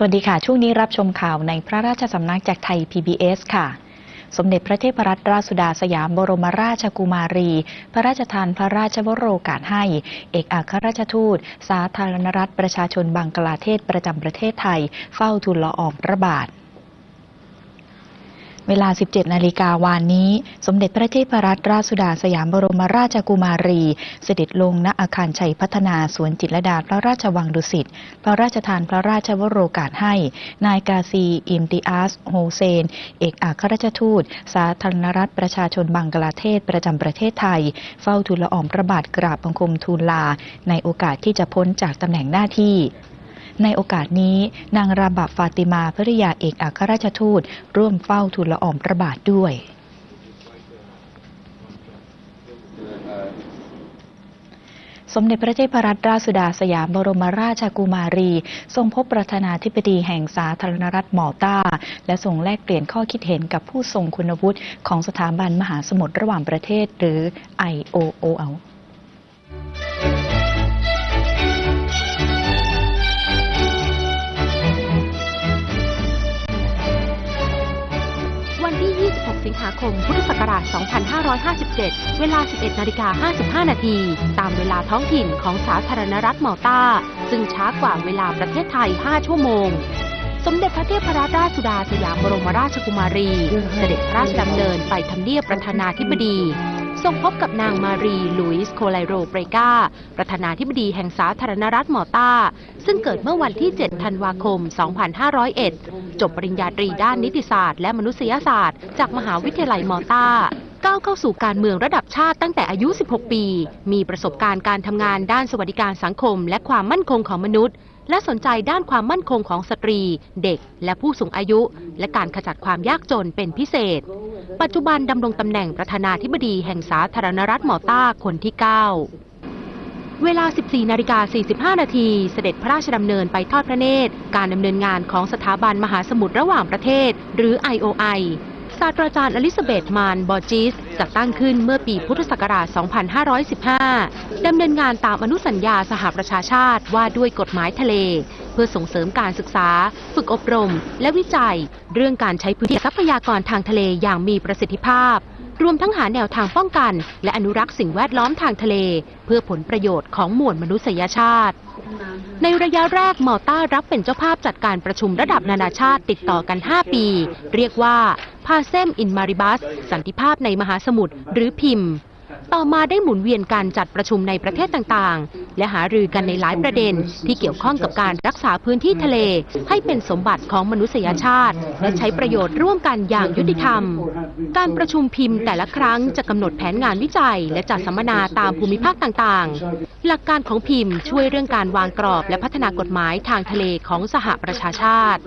สวัสดีค่ะ ช่วงนี้รับชมข่าวในพระราชสำนักจากไทย PBS ค่ะ สมเด็จพระเทพรัตนราชสุดาสยามบรมราชกุมารี พระราชทานพระราชวโรกาสให้ เอกอัครราชทูต สาธารณรัฐประชาชนบังกลาเทศประจำประเทศไทย เฝ้าทูลละอองพระบาท เวลา 17 นาฬิกาวานนี้ สมเด็จพระเทพรัตนราชสุดาสยามบรมราชกุมารี เสด็จลงณอาคารชัยพัฒนาสวนจิตรดาพระราชวังดุสิต พระราชทานพระราชวโรกาสให้ นายกาซี อิมติอาส โฮเซน เอกอัครราชทูต สาธารณรัฐประชาชนบังกลาเทศประจำประเทศไทย เฝ้าทูลละอองพระบาทกราบบังคมทูลลา ในโอกาสที่จะพ้นจากตำแหน่งหน้าที่ ในโอกาสนี้ นางราบับฟาติมาภริยาเอกอัครราชทูต ร่วมเฝ้าทูลละอองพระบาทด้วยสมเด็จพระเทพรัตนราชสุดาสยามบรมราชกุมารี ทรงพบประธานาธิบดีแห่งสาธารณรัฐมอลตาและทรงแลกเปลี่ยนข้อคิดเห็นกับผู้ทรงคุณวุฒิของสถาบันมหาสมุทรระหว่างประเทศหรือ IOOL สิงหาคม พุทธศักราช 2557 เวลา 11 นาฬิกา 55 นาที ตามเวลาท้องถิ่นของสาธารณรัฐมอลตา ซึ่งช้ากว่าเวลาประเทศไทย 5 ชั่วโมง สมเด็จพระเทพรัตนราชสุดาสยามบรมราชกุมารี เสด็จพระราชดำเนินไปทำเนียบประธานาธิบดี ทรงพบกับนางมารีลุยส์โคไลโรเบรกาประธานาธิบดีแห่งสาธารณรัฐมอตาซึ่งเกิดเมื่อวันที่ 7 ธันวาคม 2501 จบปริญญาตรีด้านนิติศาสตร์และมนุษยศาสตร์ จากมหาวิทยาลัยมอตาก้าวเข้าสู่การเมืองระดับชาติตั้งแต่อายุ 16 ปี มีประสบการณ์การทำงานด้านสวัสดิการสังคม และความมั่นคงของมนุษย์ และสนใจด้านความมั่นคงของสตรี เด็ก และผู้สูงอายุ และการขจัดความยากจนเป็นพิเศษ ปัจจุบันดำรงตำแหน่งประธานาธิบดีแห่งสาธารณรัฐมอลตาคนที่ 9 เวลา 14นาฬิกา45 นาที เสด็จพระราชดำเนินไปทอดพระเนตร การดำเนินงานของสถาบันมหาสมุทรระหว่างประเทศ หรือ IOI ศาสตราจารย์อลิซาเบธมานบอร์จิสจัดตั้งขึ้นเมื่อปีพุทธศักราช 2515 ดำเนินงานตามอนุสัญญาสหประชาชาติว่าด้วยกฎหมายทะเล เพื่อส่งเสริมการศึกษา ฝึกอบรม และวิจัย เรื่องการใช้พื้นที่ทรัพยากรทางทะเลอย่างมีประสิทธิภาพ รวมทั้งหาแนวทางป้องกัน และอนุรักษ์สิ่งแวดล้อมทางทะเล เพื่อผลประโยชน์ของมวลมนุษยชาติ ในระยะแรกมอลต้ารับเป็นเจ้าภาพจัดการประชุมระดับนานาชาติติดต่อกัน 5 ปี เรียกว่าพาเซมอินมาริบัสสันติภาพในมหาสมุทรหรือพิมพ์ ต่อมาได้หมุนเวียนการจัดประชุมในประเทศต่างๆ และหารือกันในหลายประเด็นที่เกี่ยวข้องกับการรักษาพื้นที่ทะเล ให้เป็นสมบัติของมนุษยชาติ และใช้ประโยชน์ร่วมกันอย่างยุติธรรม การประชุมพิมพ์แต่ละครั้งจะกำหนดแผนงานวิจัย และจัดสัมมนาตามภูมิภาคต่างๆ หลักการของพิมพ์ช่วยเรื่องการวางกรอบ และพัฒนากฎหมายทางทะเลของสหประชาชาติ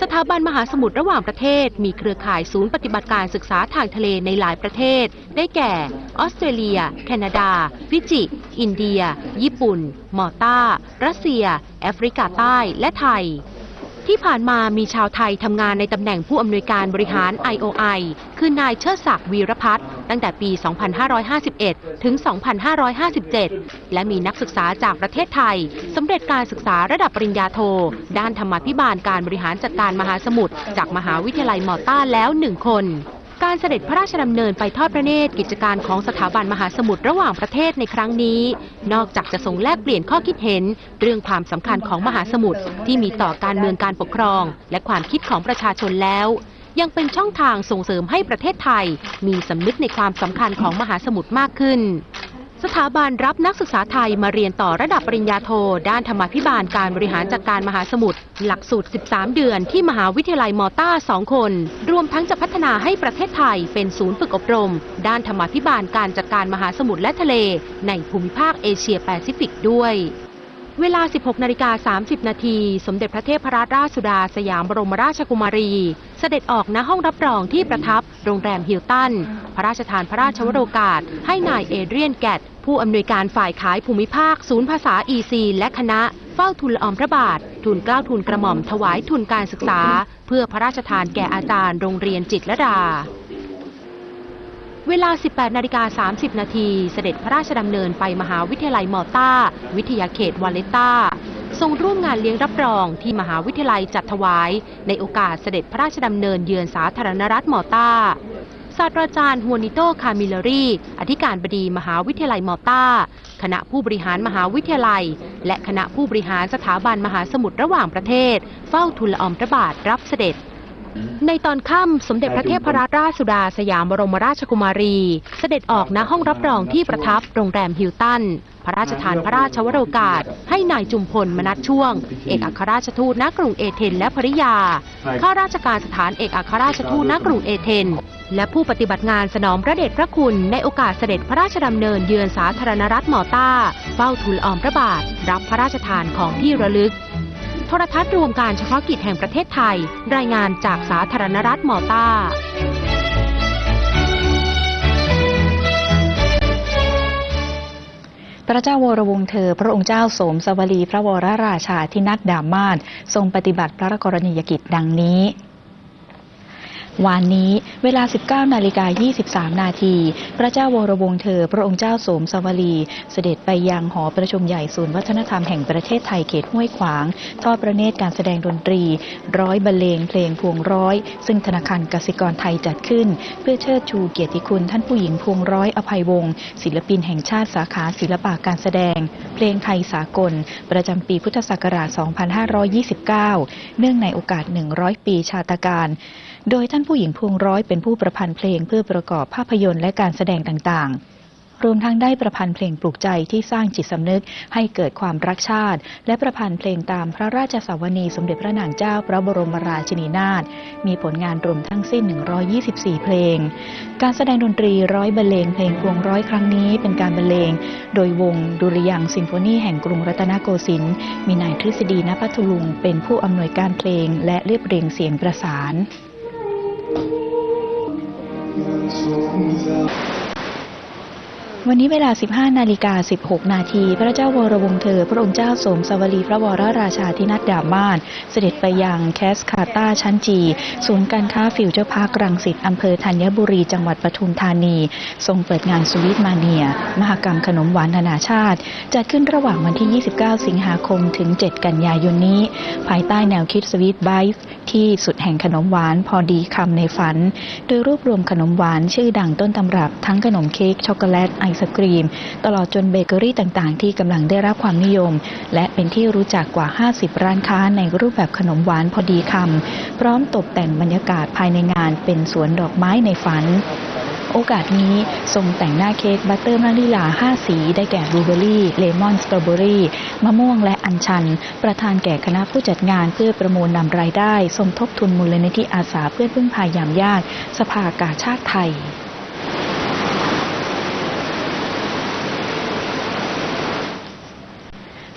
สถาบันมหาสมุทรระหว่างประเทศ มีเครือข่ายศูนย์ปฏิบัติการศึกษาทางทะเลในหลายประเทศ ได้แก่ออสเตรเลีย แคนาดา ฟิจิ อินเดีย ญี่ปุ่น มอลตารัสเซีย แอฟริกาใต้ และไทย ที่ผ่านมามีชาวไทยทำงานในตำแหน่งผู้อำนวยการบริหาร IOI คือนายเชิดศักดิ์วีรพัฒน์ตั้งแต่ปี 2551 ถึง 2557 และมีนักศึกษาจากประเทศไทยสำเร็จการศึกษาระดับปริญญาโท ด้านธรรมาภิบาลการบริหารจัดการมหาสมุทรจากมหาวิทยาลัยมอต้าแล้วหนึ่งคน การเสด็จพระราชดำเนินไปทอดพระเนตรกิจการของสถาบันมหาสมุทรระหว่างประเทศในครั้งนี้ นอกจากจะทรงแลกเปลี่ยนข้อคิดเห็น เรื่องความสำคัญของมหาสมุทรที่มีต่อการเมืองการปกครอง และความคิดของประชาชนแล้ว ยังเป็นช่องทางส่งเสริมให้ประเทศไทย มีสำนึกในความสำคัญของมหาสมุทรมากขึ้น สถาบันรับนักศึกษาไทยมาเรียนต่อระดับปริญญาโท ด้านธรรมาภิบาลการบริหารจัดการมหาสมุทรหลักสูตร 13 เดือนที่มหาวิทยาลัยมอต้า 2 คน รวมทั้งจะพัฒนาให้ประเทศไทยเป็นศูนย์ฝึกอบรม ด้านธรรมาภิบาลการจัดการมหาสมุทรและทะเล ในภูมิภาคเอเชียแปซิฟิกด้วยเวลา 16 นาฬิกา 30 นาที สมเด็จพระเทพรัตนราชสุดา สยามบรมราชกุมารี เสด็จออกณห้องรับรองที่ประทับโรงแรมฮิลตัน พระราชทานพระราชวโรกาส ให้นายเอเดรียนแกตผู้อำนวยการฝ่ายขายภูมิภาค ศูนย์ภาษา EC และคณะ เฝ้าทูลละอองพระบาททูลเกล้าทูลกระหม่อมถวายทุนการศึกษา เพื่อพระราชทานแก่อาจารย์โรงเรียนจิตรดาเวลา 18 นาฬิกา 30 นาที เสด็จพระราชดำเนินไปมหาวิทยาลัยมอลตาวิทยาเขตวาเลตตา ทรงร่วมงานเลี้ยงรับรองที่มหาวิทยาลัยจัดถวาย ในโอกาสเสด็จพระราชดำเนินเยือนสาธารณรัฐมอลตาศาสตราจารย์ฮวนิโต คามิลลารีอธิการบดีมหาวิทยาลัยมอลตาคณะผู้บริหารมหาวิทยาลัย และคณะผู้บริหารสถาบันมหาสมุทรระหว่างประเทศ เฝ้าทูลละอองพระบาทรับเสด็จ ในตอนค่ำสมเด็จพระเทพรัตนราชสุดาสยามบรมราชกุมารี เสด็จออกณห้องรับรองที่ประทับโรงแรมฮิลตัน พระราชทานพระราชวโรกาส ให้นายจุมพลมนัดช่วง เอกอัครราชทูตณกรุงเอเธนและภริยา ข้าราชการสถานเอกอัครราชทูตณกรุงเอเธนและผู้ปฏิบัติงานสนองพระเดชพระคุณในโอกาสเสด็จพระราชดำเนินเยือนสาธารณรัฐมอลตาเฝ้าทูลอองพระบาท รับพระราชทานของที่ระลึก โทรทัศน์รวมการเฉพาะกิจแห่งประเทศไทย รายงานจากสาธารณรัฐมอลตา ระเจ้าวรวงศ์เธอ พระองค์เจ้าโสมสวลีพระวรราชาที่นัดดามาศทรงปฏิบัติพระกรณียกิจดังนี้ วานนี้เวลา 19 นาฬิกา 23 นาที พระเจ้าวรวงเธอ พระองค์เจ้าสมสวลีเสด็จไปยังหอประชุมใหญ่ศูนย์วัฒนธรรมแห่งประเทศไทยเขตห้วยขวาง ทอดประเนตรการแสดงดนตรี ร้อยบรรเลงเพลงพวงร้อย ซึ่งธนาคารกสิกรไทยจัดขึ้น เพื่อเชิดชูเกียรติคุณท่านผู้หญิงพวงร้อยอภัยวงศ์ศิลปินแห่งชาติสาขาศิลปะการแสดง เพลงไทยสากล ประจำปีพุทธศักราช 2529 เนื่องในโอกาส 100 ปีชาตการ โดยท่านผู้หญิงพวงร้อยเป็นผู้ประพันธ์เพลงเพื่อประกอบภาพยนตร์และการแสดงต่างๆ รวมทั้งได้ประพันธ์เพลงปลุกใจที่สร้างจิตสำนึกให้เกิดความรักชาติ และประพันธ์เพลงตามพระราชสวนีสมเด็จพระนางเจ้าพระบรมราชินีนาถ มีผลงานรวมทั้งสิ้น 124 เพลง การแสดงดนตรีร้อยบรรเลงเพลงพวงร้อยครั้งนี้เป็นการบรรเลง โดยวงดุริยางซิมโฟนีแห่งกรุงรัตนโกสินทร์ มีนายทฤษฎีนภัทลุงเป็นผู้อำนวยการเพลงและเรียบเรียงเสียงประสาน 重要 วันนี้เวลา 15 นาฬิกา 16 นาที พระเจ้าวรวงศ์เธอ พระองค์เจ้าสมสวลีพระวรราชาธินัดดามาศเสด็จไปยังแคสคาตาชั้นจี ศูนย์การค้าฟิวเจอร์พาร์ครังสิตอำเภอธัญบุรี จังหวัดปทุมธานี ทรงเปิดงานสวีทมาเนีย มหกรรมขนมหวานนานาชาติ จัดขึ้นระหว่างวันที่ 29 สิงหาคม ถึง 7 กันยายนนี้ ภายใต้แนวคิดสวีทไบท์ที่สุดแห่งขนมหวานพอดีคำในฝัน โดยรวบรวมขนมหวานชื่อดังต้นตำรับทั้งขนมเค้กช็อกโกแลตไอศกรีม ตลอดจนเบเกอรี่ต่างๆ ที่กำลังได้รับความนิยม และเป็นที่รู้จักกว่า 50 ร้านค้าในรูปแบบขนมหวานพอดีคำพร้อมตกแต่งบรรยากาศภายในงานเป็นสวนดอกไม้ในฝันโอกาสนี้ทรงแต่งหน้าเค้กบัตเตอร์มะลิลา 5 สี ได้แก่บลูเบอรี่ เลมอนสตรอเบอรี่ มะม่วงและอัญชัน ประธานแก่คณะผู้จัดงานเพื่อประมูลนำรายได้ สมทบทุนมูลนิธิอาสาเพื่อพึ่งพายามยาก สภากาชาติไทย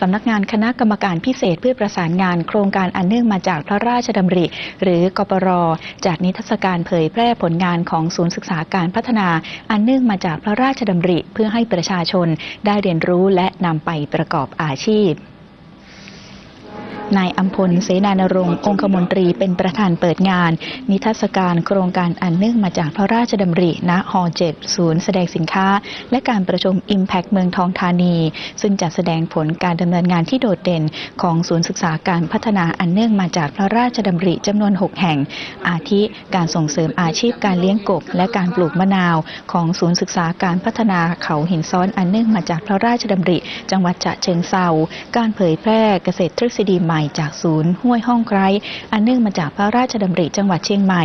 สำนักงานคณะกรรมการพิเศษเพื่อประสานงานโครงการอันเนื่องมาจากพระราชดำริ หรือกปรจัดนิทรรศการเผยแพร่ผลงานของศูนย์ศึกษาการพัฒนา อันเนื่องมาจากพระราชดำริ เพื่อให้ประชาชนได้เรียนรู้และนำไปประกอบอาชีพ นายอัมพลเสนานรงค์องคมนตรีเป็นประธานเปิดงาน นิทรรศการโครงการอันเนื่องมาจากพระราชดำริณฮเจ็ดศูนย์แสดงสินค้า และการประชุม Impact เมืองทองธานี ซึ่งจะแสดงผลการดำเนินงานที่โดดเด่น ของศูนย์ศึกษาการพัฒนาอันเนื่องมาจากพระราชดำริจำนวน 6 แห่ง อาทิการส่งเสริมอาชีพการเลี้ยงกบ และการปลูกมะนาว ของศูนย์ศึกษาการพัฒนาเขาหินซ้อนอันเนื่องมาจากพระราชดำริ จังหวัดฉะเชิงเซาการเผยแพร่เกษตรทฤษฎีใหม่จากศูนย์ห้วยห้องไครอันเนื่องมาจากพระราชดำริจังหวัดเชียงใหม่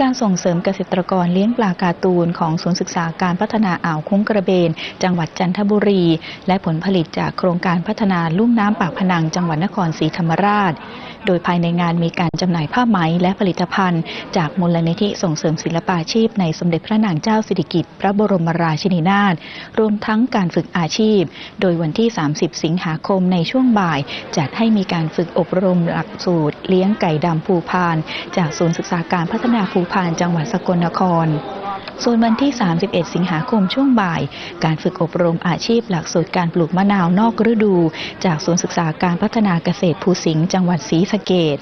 การส่งเสริมเกษตรกรเลี้ยงปลาการ์ตูนของศูนย์ศึกษาการพัฒนาอ่าวคุ้งกระเบน จังหวัดจันทบุรี และผลผลิตจากโครงการพัฒนาลุ่มน้ำปากพนังจังหวัดนครศรีธรรมราช โดยภายในงานมีการ จำหน่ายผ้าไหมและผลิตภัณฑ์ จากมูลนิธิส่งเสริมศิลปาชีพ ในสมเด็จพระนางเจ้าสิริกิติ์พระบรมราชินีนาถรวมทั้งการฝึกอาชีพ โดยวันที่ 30 สิงหาคมในช่วงบ่าย จัดให้มีการฝึกอบรมหลักสูตร เลี้ยงไก่ดำภูพาน จากศูนย์ศึกษาการพัฒนาภูพานจังหวัดสกลนคร ส่วนวันที่ 31 สิงหาคมช่วงบ่าย การฝึกอบรมอาชีพหลักสูตรการปลูกมะนาวนอกฤดู จากศูนย์ศึกษาการพัฒนาเกษตรภูสิงห์จังหวัดศรีสะเกษ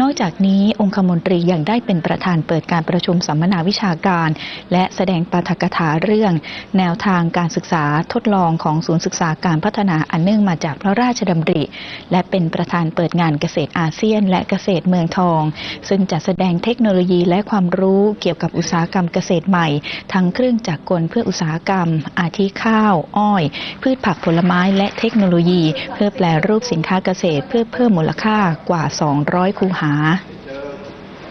นอกจากนี้องคมนตรียังได้เป็นประธานเปิดการประชุมสัมมนาวิชาการ และแสดงปาฐกถาเรื่อง แนวทางการศึกษาทดลองของศูนย์ศึกษาการพัฒนาอันเนื่องมาจากพระราชดำริ และเป็นประธานเปิดงานเกษตรอาเซียน และเกษตรเมืองทอง ซึ่งจะแสดงเทคโนโลยีและความรู้เกี่ยวกับอุตสาหกรรมเกษตรใหม่ ทั้งเครื่องจักรกลเพื่ออุตสาหกรรม อาทิข้าว อ้อย พืชผักผลไม้และเทคโนโลยี เพื่อแปลรูปสินค้าเกษตร เพื่อเพิ่มมูลค่ากว่า 200 คูหา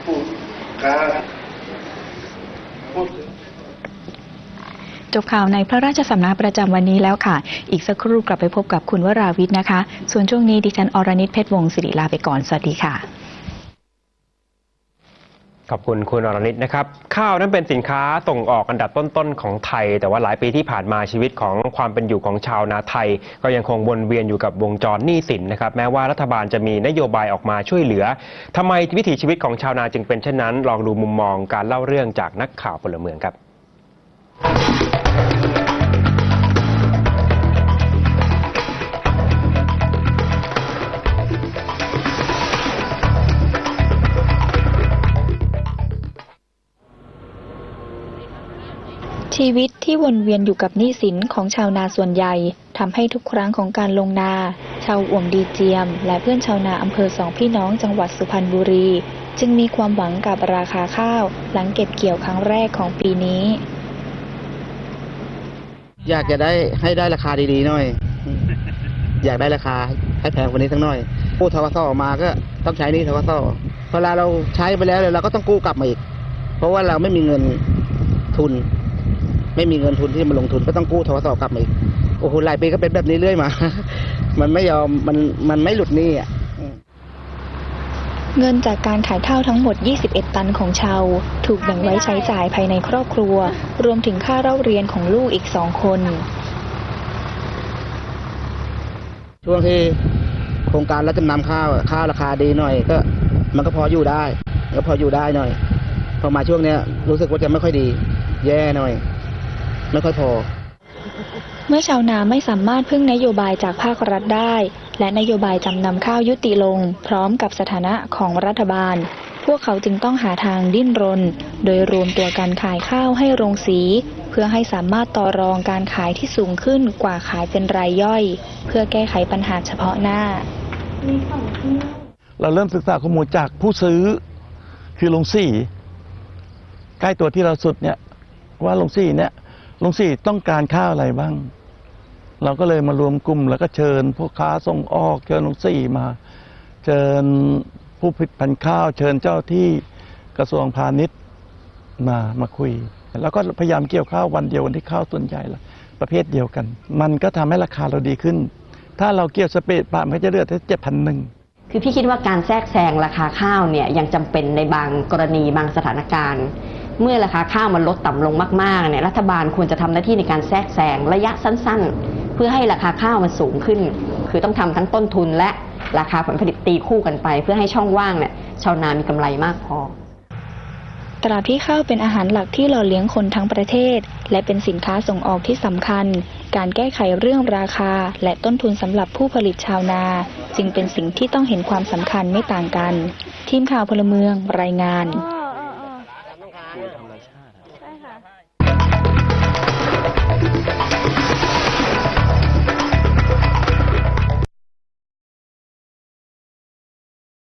พูดการพูดถึงจบข่าวในพระราชสำนักประจำวันนี้แล้วค่ะ อีกสักครู่กลับไปพบกับคุณวราวิทย์นะคะ ส่วนช่วงนี้ดิฉันอรณิตเพชรวงศิริลาไปก่อน สวัสดีค่ะ ขอบคุณคุณอรณิตนะครับ ข้าวนั้นเป็นสินค้าส่งออกอันดับต้นๆของไทย แต่ว่าหลายปีที่ผ่านมาชีวิตของความเป็นอยู่ของชาวนาไทย ก็ยังคงวนเวียนอยู่กับวงจรหนี้สินนะครับแม้ว่ารัฐบาลจะมีนโยบายออกมาช่วยเหลือทำไมวิถีชีวิตของชาวนาจึงเป็นเช่นนั้น ลองดูมุมมองการเล่าเรื่องจากนักข่าวพลเมืองครับ ชีวิตที่วนเวียนอยู่กับหนี้สินของชาวนาส่วนใหญ่ทำให้ทุกครั้งของการลงนา ชาวอ่วมดีเจียม และเพื่อนชาวนาอำเภอสองพี่น้องจังหวัดสุพรรณบุรี จึงมีความหวังกับราคาข้าว หลังเก็บเกี่ยวครั้งแรกของปีนี้ อยากจะได้ให้ได้ราคาดีๆหน่อย อยากได้ราคาให้แพงกว่านี้สักหน่อยกู้ทกสออกมาก็ต้องใช้นี่ทกสเวลาเราใช้ไปแล้วเราก็ต้องกู้กลับมาอีก เพราะว่าเราไม่มีเงินทุน ไม่มีเงินทุนที่มาลงทุนก็ต้องกู้ทกสกลับมาอีกโอ้โหหลายปีก็เป็นแบบนี้เรื่อยมา มันไม่ยอมมันมันไม่หลุดหนี้อะเงินจากการขายข้าวทั้งหมด 21 ตันของชาว ถูกแบ่งไว้ใช้จ่ายภายในครอบครัว รวมถึงค่าเล่าเรียนของลูกอีกสองคน ช่วงที่โครงการรับจำนำข้าวอะข้าวราคาดีหน่อย ก็ มันก็พออยู่ได้ ก็พออยู่ได้หน่อย พอมาช่วงเนี้ยรู้สึกว่าจะไม่ค่อยดี แย่หน่อย ไม่ค่อยพอ เมื่อชาวนาไม่สามารถพึ่งนโยบายจากภาครัฐได้ และนโยบายจำนำข้าวยุติลง พร้อมกับสถานะของรัฐบาล พวกเขาจึงต้องหาทางดิ้นรน โดยรวมตัวการขายข้าวให้โรงสี เพื่อให้สามารถต่อรองการขายที่สูงขึ้นกว่าขายเป็นรายย่อย เพื่อแก้ไขปัญหาเฉพาะหน้า เราเริ่มศึกษาข้อมูลจากผู้ซื้อคือลงสี่ ใกล้ตัวที่เราสุดเนี่ยว่าลงสี่เนี่ย ลุงสี่ต้องการข้าวอะไรบ้าง เราก็เลยมารวมกลุ่ม แล้วก็เชิญพวกค้าส่งออกเชิญลุงสี่มา เชิญผู้ผลิตพันธุ์ข้าว เชิญเจ้าที่กระทรวงพาณิชย์มามาคุย แล้วก็พยายามเกี่ยวข้าววันเดียววันที่ข้าวส่วนใหญ่ละประเภทเดียวกัน มันก็ทำให้ราคาเราดีขึ้น ถ้าเราเกี่ยวสเปรดปาล์มก็จะเลือดแค่เจ็ดพันหนึ่งคือพี่คิดว่าการแทรกแซงราคาข้าวเนี่ยยังจำเป็นในบางกรณีบางสถานการณ์ เมื่อราคาข้าวมันลดต่ำลงมากๆเนี่ยรัฐบาลควรจะทำหน้าที่ในการแทรกแซงระยะสั้น ๆ เพื่อให้ราคาข้าวมันสูงขึ้น คือต้องทำทั้งต้นทุนและราคาผลผลิตตีคู่กันไป เพื่อให้ช่องว่างเนี่ยชาวนามีกำไรมากพอตราบที่ข้าวเป็นอาหารหลักที่หล่อเลี้ยงคนทั้งประเทศ และเป็นสินค้าส่งออกที่สำคัญ การแก้ไขเรื่องราคา และต้นทุนสำหรับผู้ผลิตชาวนา จึงเป็นสิ่งที่ต้องเห็นความสำคัญไม่ต่างกัน ทีมข่าวพลเมืองรายงาน